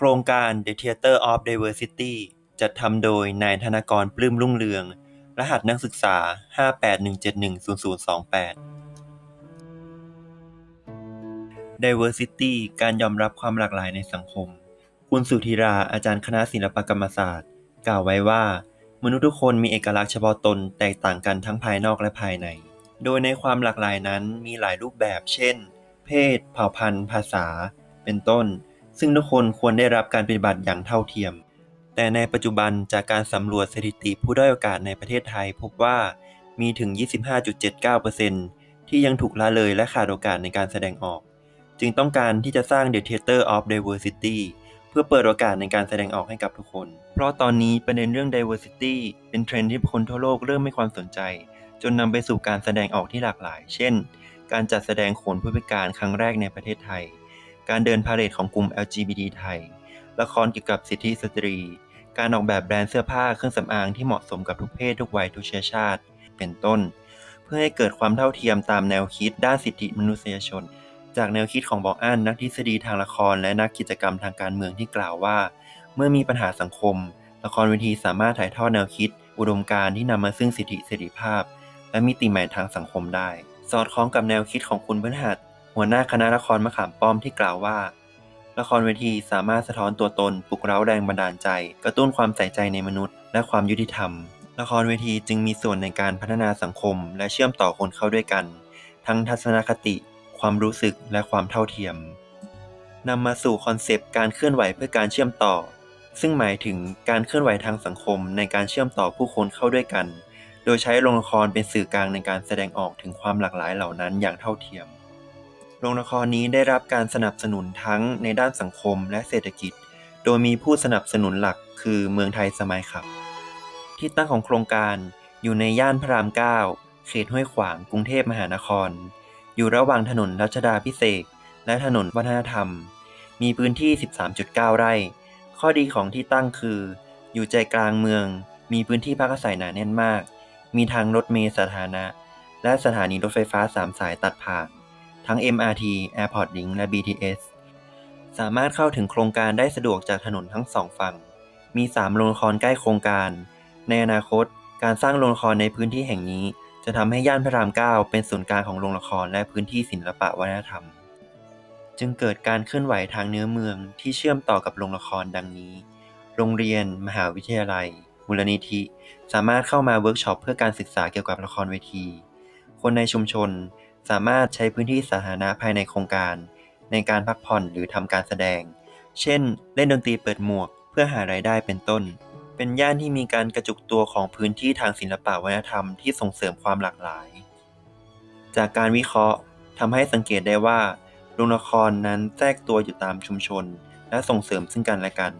โครงการ The Theater of Diversity จัดทำโดยนายธนกรปลื้มรุ่งเรือง รหัสนักศึกษา 5817100028 Diversity การยอมรับความหลากหลายในสังคม คุณสุธีราอาจารย์คณะศิลปกรรมศาสตร์ กล่าวไว้ว่า มนุษย์ทุกคนมีเอกลักษณ์เฉพาะตนแตกต่างกันทั้งภายนอกและภายใน โดยในความหลากหลายนั้นมีหลายรูปแบบ เช่น เพศ เผ่าพันธุ์ ภาษา เป็นต้น ซึ่งทุกคนควรได้รับการปฏิบัติอย่างเท่าเทียม แต่ในปัจจุบันจากการสำรวจสถิติผู้ด้อยโอกาสในประเทศไทย พบว่ามีถึง 25.79%ที่ยังถูกละเลยและขาดโอกาสในการแสดงออก จึงต้องการที่จะสร้าง The Theater of Diversity เพื่อเปิดโอกาสในการแสดงออกให้กับทุกคน เพราะตอนนี้ประเด็นเรื่อง diversity เป็นเทรนด์ที่คนทั่วโลกเริ่มให้ความสนใจ จนนำไปสู่การแสดงออกที่หลากหลาย เช่น การจัดแสดงโขนผู้พิการครั้งแรกในประเทศไทย การเดินพาเหรดของกลุ่ม LGBT ไทย ละครเกี่ยวกับสิทธิสตรี การออกแบบแบรนด์เสื้อผ้าเครื่องสำอางที่เหมาะสมกับทุกเพศทุกวัยทุกเชื้อชาติ เป็นต้น เพื่อให้เกิดความเท่าเทียมตามแนวคิดด้านสิทธิมนุษยชน จากแนวคิดของบอกอันนักทฤษฎีทางละครและนักกิจกรรมทางการเมืองที่กล่าวว่า เมื่อมีปัญหาสังคม ละครเวทีสามารถถ่ายทอดแนวคิด อุดมการณ์ที่นำมาซึ่งสิทธิเสรีภาพ และมิติใหม่ทางสังคมได้ สอดคล้องกับแนวคิดของคุณพฤหัส หัวหน้าคณะละครมะขามป้อมที่กล่าวว่า ละครเวทีสามารถสะท้อนตัวตนปลุกเร้าแรงบันดาลใจ กระตุ้นความใส่ใจในมนุษย์ และความยุติธรรม ละครเวทีจึงมีส่วนในการพัฒนาสังคม และเชื่อมต่อคนเข้าด้วยกัน ทั้งทัศนคติ ความรู้สึกและความเท่าเทียมนำมาสู่คอนเซปต์การเคลื่อนไหวเพื่อการเชื่อมต่อ ซึ่งหมายถึงการเคลื่อนไหวทางสังคมในการเชื่อมต่อผู้คนเข้าด้วยกัน โดยใช้โรงละครเป็นสื่อกลางในการแสดงออกถึงความหลากหลายเหล่านั้นอย่างเท่าเทียม โรงละครนี้ได้รับการสนับสนุนทั้งในด้านสังคมและเศรษฐกิจ โดยมีผู้สนับสนุนหลักคือเมืองไทยสมัยขับ ที่ตั้งของโครงการอยู่ในย่านพระราม 9 เขตห้วยขวางกรุงเทพมหานคร อยู่ระหว่างถนนรัชดาพิเศษและถนนวัฒนธรรม มีพื้นที่ 13.9 ไร่ ข้อดีของที่ตั้งคือ อยู่ใจกลางเมือง มีพื้นที่พักอาศัยหนาแน่นมาก มีทางรถเมล์สาธารณะ และสถานีรถไฟฟ้า3สายตัดผ่าน ทั้ง MRT Airport Link และ BTS สามารถเข้าถึงโครงการได้สะดวกจากถนนทั้งสองฝั่ง มี 3 โรงละครใกล้โครงการ ในอนาคต การสร้างโรงละครในพื้นที่แห่งนี้ จะทำให้ย่านพระราม9เป็นศูนย์กลางของโรงละครและพื้นที่ศิลปะวัฒนธรรม จึงเกิดการเคลื่อนไหวทางเนื้อเมืองที่เชื่อมต่อกับโรงละครดังนี้ โรงเรียน มหาวิทยาลัย มูลนิธิ สามารถเข้ามาเวิร์กช็อปเพื่อการศึกษาเกี่ยวกับละครเวที คนในชุมชน สามารถใช้พื้นที่สาธารณะภายในโครงการ ในการพักผ่อนหรือทำการแสดง เช่น เล่นดนตรีเปิดหมวก เพื่อหารายได้เป็นต้น เป็นย่านที่มีการกระจุกตัวของพื้นที่ทางศิลปะวัฒนธรรมที่ส่งเสริมความหลากหลาย จากการวิเคราะห์ทำให้สังเกตได้ว่าโรงละครนั้นแทรกตัวอยู่ตามชุมชน และส่งเสริมซึ่งกันและกัน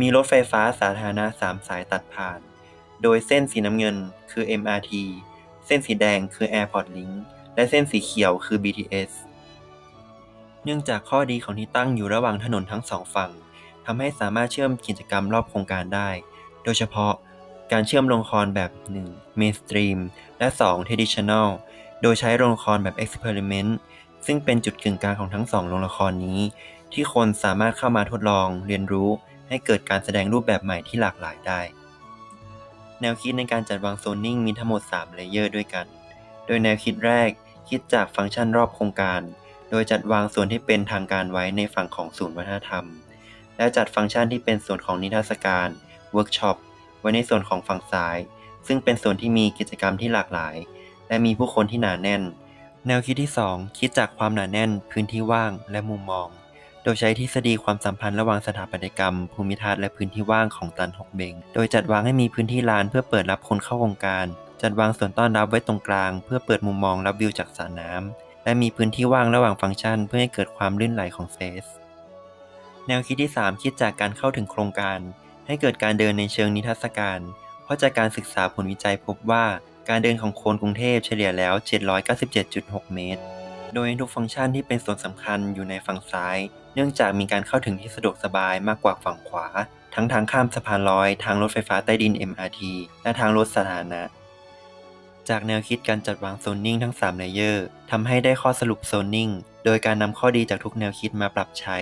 มีรถไฟฟ้าสาธารณะ3สายตัดผ่าน โดยเส้นสีน้ำเงินคือ MRT เส้นสีแดงคือ Airport Link และเส้นสีเขียวคือ BTS เนื่องจากข้อดีของที่ตั้งอยู่ระหว่างถนนทั้งสองฝั่งทำให้สามารถเชื่อมกิจกรรมรอบโครงการได้ โดยเฉพาะการเชื่อมโรงละครแบบ 1. Mainstream และ 2. Traditional โดยใช้โรงละครแบบ Experiment ซึ่งเป็นจุดกึ่งกลางของทั้งสองโรงละครนี้ ที่คนสามารถเข้ามาทดลองเรียนรู้ ให้เกิดการแสดงรูปแบบใหม่ที่หลากหลายได้ แนวคิดในการจัดวางโซนนิ่งมีทั้งหมด 3 เลเยอร์ด้วยกัน โดยแนวคิดแรกคิดจากฟังก์ชันรอบโครงการ โดยจัดวางส่วนที่เป็นทางการไว้ในฝั่งของศูนย์วัฒนธรรม และจัดฟังก์ชันที่เป็นส่วนของนิทรรศการเวิร์กช็อปไว้ในส่วนของฝั่งซ้าย ซึ่งเป็นส่วนที่มีกิจกรรมที่หลากหลาย และมีผู้คนที่หนาแน่น แนวคิดที่ 2 คิดจากความหนาแน่น พื้นที่ว่างและมุมมอง โดยใช้ทฤษฎีความสัมพันธ์ระหว่างสถาปัตยกรรม ภูมิทัศน์และพื้นที่ว่างของตันฮกเบง โดยจัดวางให้มีพื้นที่ลานเพื่อเปิดรับคนเข้าโครงการ จัดวางส่วนต้อนรับไว้ตรงกลาง เพื่อเปิดมุมมองรับวิวจากสระน้ำและมีพื้นที่ว่างระหว่างฟังก์ชัน เพื่อให้เกิดความลื่นไหลของเฟส แนวคิดที่ 3 คิดจากการเข้าถึงโครงการ ให้เกิดการเดินในเชิงนิทรรศการ เพราะจากการศึกษาผลวิจัยพบว่าการเดินของคนกรุงเทพเฉลี่ยแล้ว 797.6 เมตร โดยทุกฟังก์ชันที่เป็นส่วนสำคัญอยู่ในฝั่งซ้าย เนื่องจากมีการเข้าถึงที่สะดวกสบายมากกว่าฝั่งขวา ทั้งทางข้ามสะพานลอย ทางรถไฟฟ้าใต้ดิน MRT และทางรถสาธารณะ จากแนวคิดการจัดวางโซนนิ่งทั้ง3เลเยอร์ทำให้ได้ข้อสรุปโซนนิ่งโดยการนำข้อดีจากทุกแนวคิดมาปรับใช้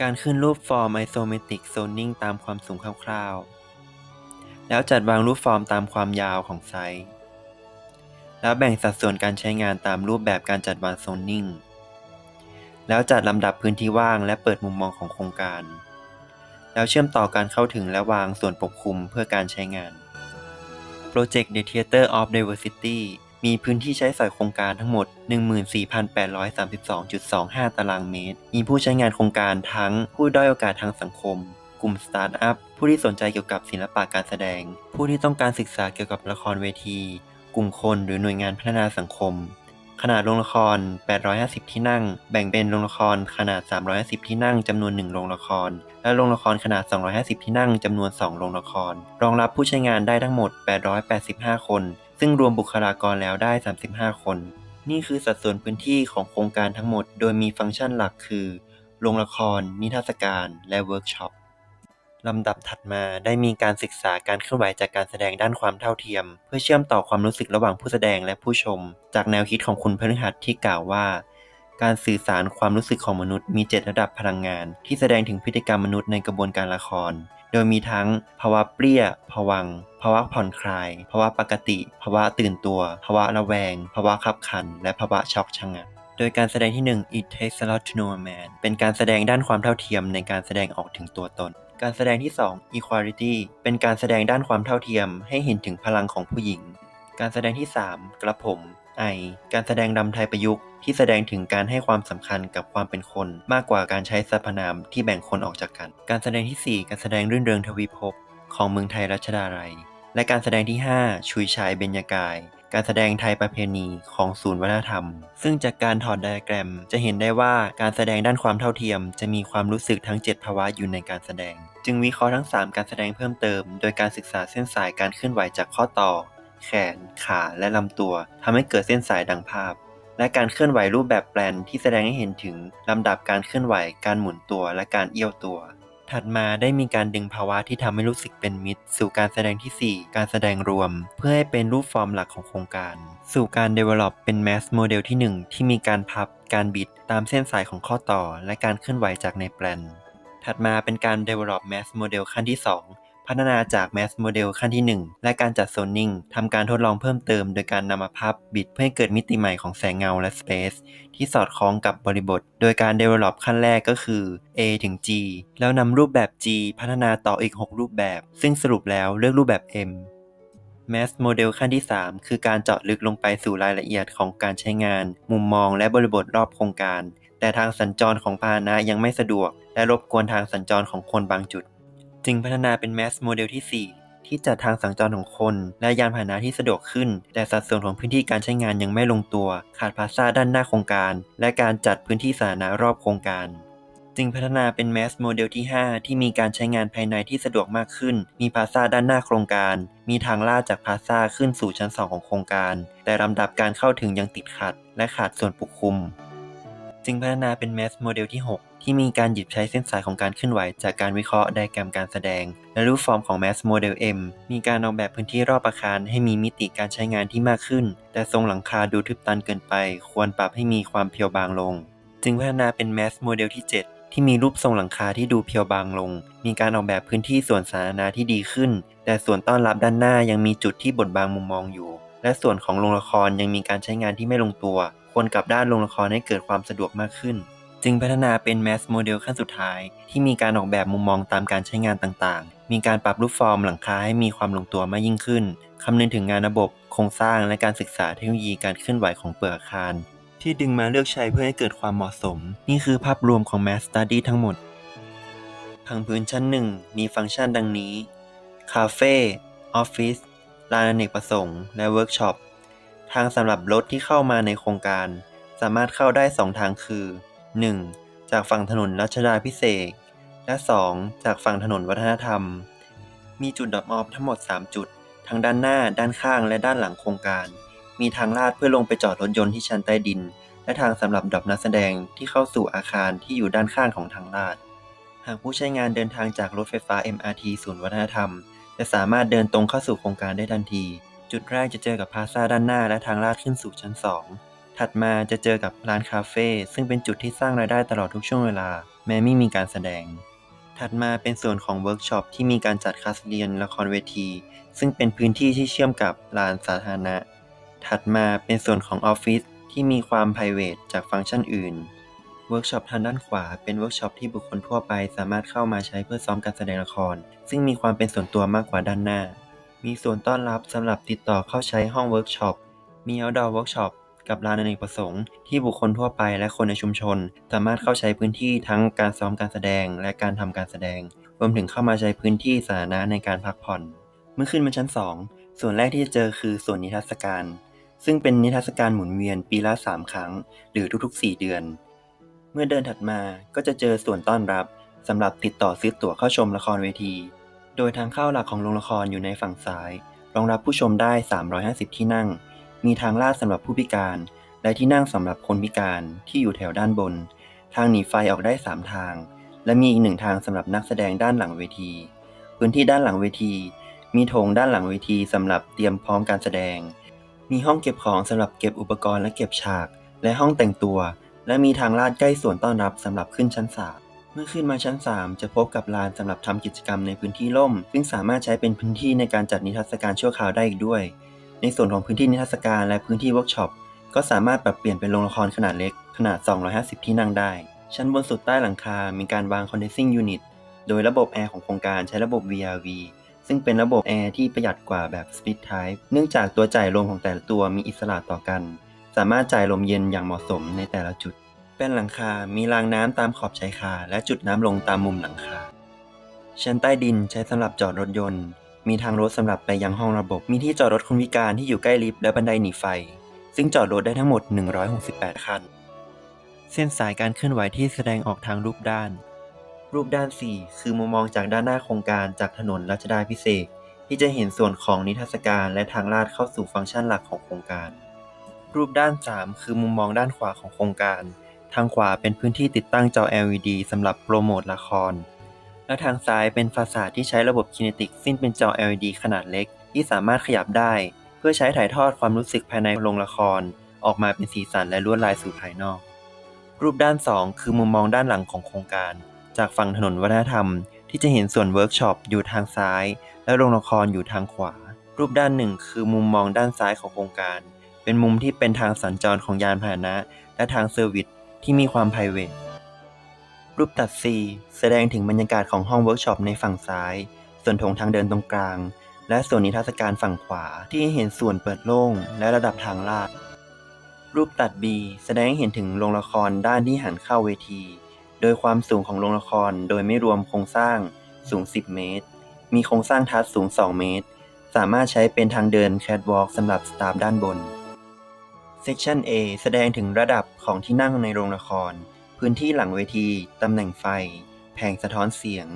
การขึ้นรูปฟอร์ม isometric zoning ตามความสูงคร่าวๆ แล้วจัดวางรูปฟอร์มตามความยาวของไซต์แล้วแบ่งสัดส่วนการใช้งานตามรูปแบบการจัดวาง zoning แล้วจัดลำดับพื้นที่ว่างและเปิดมุมมองของโครงการ แล้วเชื่อมต่อการเข้าถึงและวางส่วนปกคลุมเพื่อการใช้งาน Project The Theater of Diversity มีพื้นที่ใช้สอยโครงการทั้งหมด 14,832.25 ตารางเมตร มีผู้ใช้งานโครงการทั้งผู้ด้อยโอกาสทางสังคม กลุ่มสตาร์ทอัพ ผู้ที่สนใจเกี่ยวกับศิลปะการแสดง ผู้ที่ต้องการศึกษาเกี่ยวกับละครเวที กลุ่มคนหรือหน่วยงานพัฒนาสังคม ขนาดโรงละคร 850 ที่นั่ง แบ่งเป็นโรงละครขนาด 350 ที่นั่งจำนวน 1 โรงละคร และโรงละครขนาด 250 ที่นั่งจำนวน 2 โรงละคร รองรับผู้ใช้งานได้ทั้งหมด 885 คน ซึ่งรวมบุคลากรแล้วได้ 35 คน นี่คือสัดส่วนพื้นที่ของโครงการทั้งหมด โดยมีฟังก์ชันหลักคือ โรงละคร นิทรรศการ และเวิร์กช็อป ลำดับถัดมาได้มีการศึกษาการเคลื่อนไหวจากการแสดงด้านความเท่าเทียม เพื่อเชื่อมต่อความรู้สึกระหว่างผู้แสดงและผู้ชม จากแนวคิดของคุณพฤหัสที่กล่าวว่า การสื่อสารความรู้สึกของมนุษย์มี7ระดับพลังงาน ที่แสดงถึงพฤติกรรมมนุษย์ในกระบวนการละคร โดยมีทั้งภาวะเปรี้ยภวัง ภาวะผ่อนคลาย ภาวะปกติ ภาวะตื่นตัว ภาวะระแวง ภาวะขับขัน และภาวะช็อกชะงักโดยการแสดงที่ 1 It takes a lot to know a man เป็นการแสดงด้านความเท่าเทียมในการแสดงออกถึงตัวตน การแสดงที่ 2 Equality เป็นการแสดงด้านความเท่าเทียม ให้เห็นถึงพลังของผู้หญิง การแสดงที่ 3 กระผม ไอ การแสดงดำไทยประยุกต์ที่แสดงถึงการให้ความสำคัญกับความเป็นคน มากกว่าการใช้สรรพนามที่แบ่งคนออกจากกัน การแสดงทีสี่ 4 การแสดงรื่นเริงทวีภพของเมืองไทยรัชดาลัย และการแสดงที่ 5 ชุยชายเบญญากาย การแสดงไทยประเพณีของศูนย์วัฒนธรรม ซึ่งจากการถอดไดอะแกรม จะเห็นได้ว่าการแสดงด้านความเท่าเทียม จะมีความรู้สึกทั้ง 7 ภาวะอยู่ในการแสดง จึงวิเคราะห์ทั้ง 3 การแสดงเพิ่มเติม โดยการศึกษาเส้นสายการเคลื่อนไหวจากข้อต่อ แขน ขาและลำตัวทำให้เกิดเส้นสายดังภาพ และการเคลื่อนไหวรูปแบบแปลนที่แสดงให้เห็นถึงลำดับการเคลื่อนไหว การหมุนตัว และการเอี้ยวตัว ถัดมาได้มีการดึงภาวะที่ทำให้รู้สึกเป็นมิตร สู่การแสดงทีสี่ 4 การแสดงรวม เพื่อให้เป็นรูปฟอร์มหลักของโครงการ สู่การ develop เป็น mass model ที่ 1 ที่มีการพับ การบิดตามเส้นสายของข้อต่อ และการเคลื่อนไหวจากในแปลนถัดมาเป็นการ develop mass model ขั้นที่ 2 พัฒนาจาก Mass Model ขั้นที่ 1 และการจัดโซนนิ่งทำการทดลองเพิ่มเติมโดยการนำมาพับบิดเพื่อให้เกิดมิติใหม่ของแสงเงาและ Space ที่สอดคล้องกับบริบท โดยการ Develop ขั้นแรกก็คือ A ถึง G แล้วนำรูปแบบ G พัฒนาต่ออีก 6 รูปแบบ ซึ่งสรุปแล้วเลือกรูปแบบ M Mass Model ขั้นที่ 3 คือการเจาะลึกลงไปสู่รายละเอียดของการใช้งาน มุมมองและบริบทรอบโครงการ แต่ทางสัญจรของพาหนะยังไม่สะดวก และรบกวนทางสัญจรของคนบางจุด จึงพัฒนาเป็น Mass Model ที่ 4 ที่จัดทางสัญจรของคน และยานพาหนะที่สะดวกขึ้น แต่สัดส่วนของพื้นที่การใช้งานยังไม่ลงตัว ขาดพาซ่าด้านหน้าโครงการ และการจัดพื้นที่สาธารณะรอบโครงการจึงพัฒนาเป็น Mass Model ที่ 5 ที่มีการใช้งานภายในที่สะดวกมากขึ้น มีพาซ่าด้านหน้าโครงการ มีทางลาดจากพาซ่าขึ้นสู่ชั้น 2 ของโครงการ แต่ลำดับการเข้าถึงยังติดขัด และขาดส่วนปกคลุม จึงพัฒนาเป็น Mass Model ที่ 6 ที่มีการหยิบใช้เส้นสายของการเคลื่อนไหว จากการวิเคราะห์ไดแกรมการแสดง และรูปฟอร์มของ Mass Model M มีการออกแบบพื้นที่รอบอาคาร ให้มีมิติการใช้งานที่มากขึ้น แต่ทรงหลังคาดูทึบตันเกินไป ควรปรับให้มีความเพียวบางลง จึงพัฒนาเป็น Mass Model ที่ 7ที่มีรูปทรงหลังคาที่ดูเพียวบางลง มีการออกแบบพื้นที่ส่วนสาธารณะที่ดีขึ้น แต่ส่วนต้อนรับด้านหน้ายังมีจุดที่บดบังมุมมองอยู่ และส่วนของโรงละครยังมีการใช้งานที่ไม่ลงตัว ควรกลับด้านโรงละครให้เกิดความสะดวกมากขึ้น จึงพัฒนาเป็น Mass Model ขั้นสุดท้าย ที่มีการออกแบบมุมมองตามการใช้งานต่างๆ มีการปรับรูปฟอร์มหลังคาให้มีความลงตัวมากยิ่งขึ้นคำนึงถึงงานระบบโครงสร้างและการศึกษาเทคโนโลยีการเคลื่อนไหวของเปลือกอาคาร ที่ดึงมาเลือกใช้เพื่อให้เกิดความเหมาะสม นี่คือภาพรวมของ Mass Study ทั้งหมดผังพื้นชั้น1มีฟังก์ชันดังนี้ คาเฟ่ ออฟฟิศ ลานอเนกประสงค์ และเวิร์กช็อป ทางสำหรับรถที่เข้ามาในโครงการ สามารถเข้าได้ 2 ทางคือ 1. จากฝั่งถนนรัชดาพิเศษและ 2. จากฝั่งถนนวัฒนธรรม มีจุดดรอปออฟทั้งหมด 3 จุด ทั้งด้านหน้า ด้านข้าง และด้านหลังโครงการ มีทางลาดเพื่อลงไปจอดรถยนต์ที่ชั้นใต้ดิน และทางสำหรับดรอปนักแสดงที่เข้าสู่อาคารที่อยู่ด้านข้างของทางลาด หากผู้ใช้งานเดินทางจากรถไฟฟ้า MRT ศูนย์วัฒนธรรม จะสามารถเดินตรงเข้าสู่โครงการได้ทันที จุดแรกจะเจอกับพาซาด้านหน้าและทางลาดขึ้นสู่ชั้น 2 ถัดมาจะเจอกับร้านคาเฟ่ซึ่งเป็นจุดที่สร้างรายได้ตลอดทุกช่วงเวลา แม้ไม่มีการแสดง ถัดมาเป็นส่วนของเวิร์กช็อปที่มีการจัดคลาสเรียนละครเวที ซึ่งเป็นพื้นที่ที่เชื่อมกับลานสาธารณะ ถัดมาเป็นส่วนของออฟฟิศที่มีความ p r i v a t จากฟังก์ชันอื่นเวิร์กช็อปทางด้านขวาเป็นเวิร์กช็อปที่บุคคลทั่วไปสามารถเข้ามาใช้เพื่อซ้อมการแสดงละคร ซึ่งมีความเป็นส่วนตัวมากกว่าด้านหน้า มีส่วนต้อนรับสำหรับติดต่อเข้าใช้ห้องเวิร์กช็อป มี outdoor workshop กับลานอเนกประสงค์ที่บุคคลทั่วไปและคนในชุมชน สามารถเข้าใช้พื้นที่ทั้งการซ้อมการแสดงและการทำการแสดง รวมถึงเข้ามาใช้พื้นที่สาธารณะในการพักผ่อน เมื่อขึ้นมาชั้น 2 ส่วนแรกที่จะเจอคือส่วนนิทรรศการ ซึ่งเป็นนิทรรศการหมุนเวียนปีละ 3 ครั้ง หรือทุกๆ 4 เดือน เมื่อเดินถัดมาก็จะเจอส่วนต้อนรับสำหรับติดต่อซื้อตั๋วเข้าชมละครเวที โดยทางเข้าหลักของโรงละครอยู่ในฝั่งซ้าย รองรับผู้ชมได้ 350 ที่นั่ง มีทางลาดสำหรับผู้พิการ และที่นั่งสำหรับคนพิการที่อยู่แถวด้านบน ทางหนีไฟออกได้ 3 ทาง และมีอีกหนึ่งทางสำหรับนักแสดงด้านหลังเวที พื้นที่ด้านหลังเวที มีโถงด้านหลังเวทีสำหรับเตรียมพร้อมการแสดง มีห้องเก็บของสำหรับเก็บอุปกรณ์และเก็บฉาก และห้องแต่งตัว และมีทางลาดใกล้ส่วนต้อนรับสำหรับขึ้นชั้น3 เมื่อขึ้นมาชั้น 3 จะพบกับลานสำหรับทำกิจกรรมในพื้นที่ร่ม ซึ่งสามารถใช้เป็นพื้นที่ในการจัดนิทรรศการชั่วคราวได้อีกด้วย ในส่วนของพื้นที่นิทรรศการและพื้นที่เวิร์กช็อปก็สามารถปรับเปลี่ยนเป็นโรงละครขนาดเล็ก ขนาด 250 ที่นั่งได้ ชั้นบนสุดใต้หลังคา มีการวาง condensing unit โดยระบบแอร์ของโครงการใช้ระบบ VRV ซึ่งเป็นระบบแอร์ที่ประหยัดกว่าแบบ split type เนื่องจากตัวจ่ายลมของแต่ละตัวมีอิสระต่อกัน สามารถจ่ายลมเย็นอย่างเหมาะสมในแต่ละจุด แป้นหลังคา มีรางน้ำตามขอบชายคา และจุดน้ำลงตามมุมหลังคา ชั้นใต้ดินใช้สำหรับจอดรถยนต์ มีทางรถสำหรับไปยังห้องระบบ มีที่จอดรถคนพิการที่อยู่ใกล้ลิฟต์และบันไดหนีไฟ ซึ่งจอดรถได้ทั้งหมด 168 คัน เส้นสายการเคลื่อนไหวที่แสดงออกทางรูปด้าน รูปด้าน 4 คือมุมมองจากด้านหน้าโครงการจากถนนรัชดาพิเศษที่จะเห็นส่วนของนิทรรศการและทางลาดเข้าสู่ฟังก์ชันหลักของโครงการ รูปด้าน 3 คือมุมมองด้านขวาของโครงการ ทางขวาเป็นพื้นที่ติดตั้งจอ LED สำหรับโปรโมทละคร และทางซ้ายเป็นฟาสาดที่ใช้ระบบคินติกซึ่งเป็นจอ LED ขนาดเล็ก ที่สามารถขยับได้ เพื่อใช้ถ่ายทอดความรู้สึกภายในโรงละคร ออกมาเป็นสีสันและลวดลายสู่ภายนอก รูปด้าน 2 คือมุมมองด้านหลังของโครงการ จากฝั่งถนนวัฒนธรรม ที่จะเห็นส่วนเวิร์กช็อปอยู่ทางซ้าย และโรงละครอยู่ทางขวา รูปด้านหนึ่งคือมุมมองด้านซ้ายของโครงการ เป็นมุมที่เป็นทางสัญจรของยานพาหนะ และทางเซอร์วิส ที่มีความ p r i v a t รูปตัด C แสดงถึงบรรยากาศของห้องเวิร์กช็อปในฝั่งซ้าย ส่วนโถงทางเดินตรงกลาง และส่วนนิทรรศการฝั่งขวาที่เห็นส่วนเปิดโล่งและระดับทางลาด รูปตัด B แสดงให้เห็นถึงโรงละครด้านที่หันเข้าเวที โดยความสูงของโรงละครโดยไม่รวมโครงสร้างสูง 10 เมตร มีโครงสร้างทัชสูง 2 เมตร สามารถใช้เป็นทางเดินแคทวอล์กสำหรับสตาฟด้านบน Section A แสดงถึงระดับของที่นั่งในโรงละคร พื้นที่หลังเวที ตำแหน่งไฟ แผงสะท้อนเสียง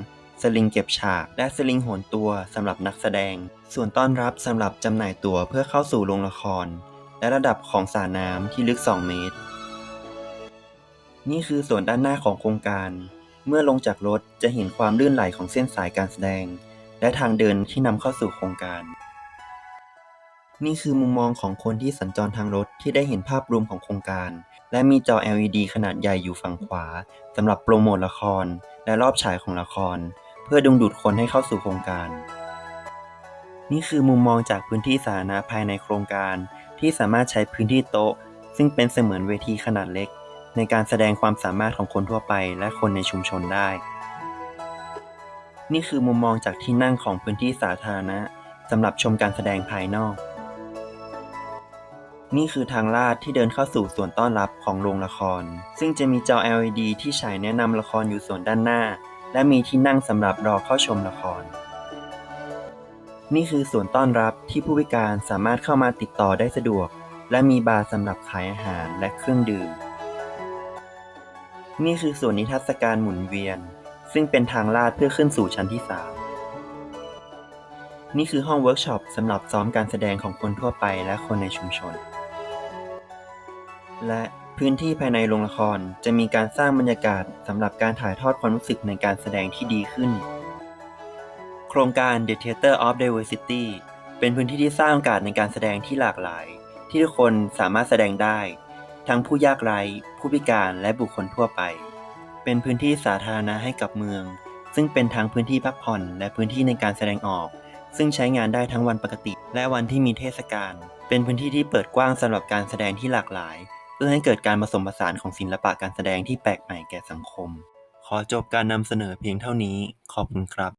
สลิงเก็บฉาก และสลิงโหนตัวสำหรับนักแสดง ส่วนต้อนรับสำหรับจำหน่ายตั๋วเพื่อเข้าสู่โรงละคร และระดับของสระน้ำที่ลึก 2 เมตร นี่คือส่วนด้านหน้าของโครงการ เมื่อลงจากรถจะเห็นความลื่นไหลของเส้นสายการแสดง และทางเดินที่นำเข้าสู่โครงการ นี่คือมุมมองของคนที่สัญจรทางรถที่ได้เห็นภาพรวมของโครงการ และมีจอ LED ขนาดใหญ่อยู่ฝั่งขวาสำหรับโปรโมทละคร และรอบฉายของละคร เพื่อดึงดูดคนให้เข้าสู่โครงการ นี่คือมุมมองจากพื้นที่สาธารณะภายในโครงการ ที่สามารถใช้พื้นที่โต๊ะ ซึ่งเป็นเสมือนเวทีขนาดเล็ก ในการแสดงความสามารถของคนทั่วไป และคนในชุมชนได้ นี่คือมุมมองจากที่นั่งของพื้นที่สาธารณะสำหรับชมการแสดงภายนอก นี่คือทางลาดที่เดินเข้าสู่ส่วนต้อนรับของโรงละคร ซึ่งจะมีจอ LED ที่ฉายแนะนำละครอยู่ส่วนด้านหน้า และมีที่นั่งสำหรับรอเข้าชมละคร นี่คือส่วนต้อนรับที่ผู้พิการสามารถเข้ามาติดต่อได้สะดวก และมีบาร์สำหรับขายอาหารและเครื่องดื่ม นี่คือส่วนนิทรรศการหมุนเวียน ซึ่งเป็นทางลาดเพื่อขึ้นสู่ชั้นที่3นี่คือห้องเวิร์กช็อปสำหรับซ้อมการแสดงของคนทั่วไปและคนในชุมชน และพื้นที่ภายในโรงละครจะมีการสร้างบรรยากาศสำหรับการถ่ายทอดความรู้สึกในการแสดงที่ดีขึ้น โครงการ The Theater of Diversity เป็นพื้นที่ที่สร้างโอกาสในการแสดงที่หลากหลาย ที่ทุกคนสามารถแสดงได้ ทั้งผู้ยากไร้ ผู้พิการและบุคคลทั่วไป เป็นพื้นที่สาธารณะให้กับเมือง ซึ่งเป็นทั้งพื้นที่พักผ่อนและพื้นที่ในการแสดงออก ซึ่งใช้งานได้ทั้งวันปกติ และวันที่มีเทศกาลเป็นพื้นที่ที่เปิดกว้างสำหรับการแสดงที่หลากหลาย เพื่อให้เกิดการผสมผสานของศิลปะการแสดงที่แปลกใหม่แก่สังคม ขอจบการนำเสนอเพียงเท่านี้ ขอบคุณครับ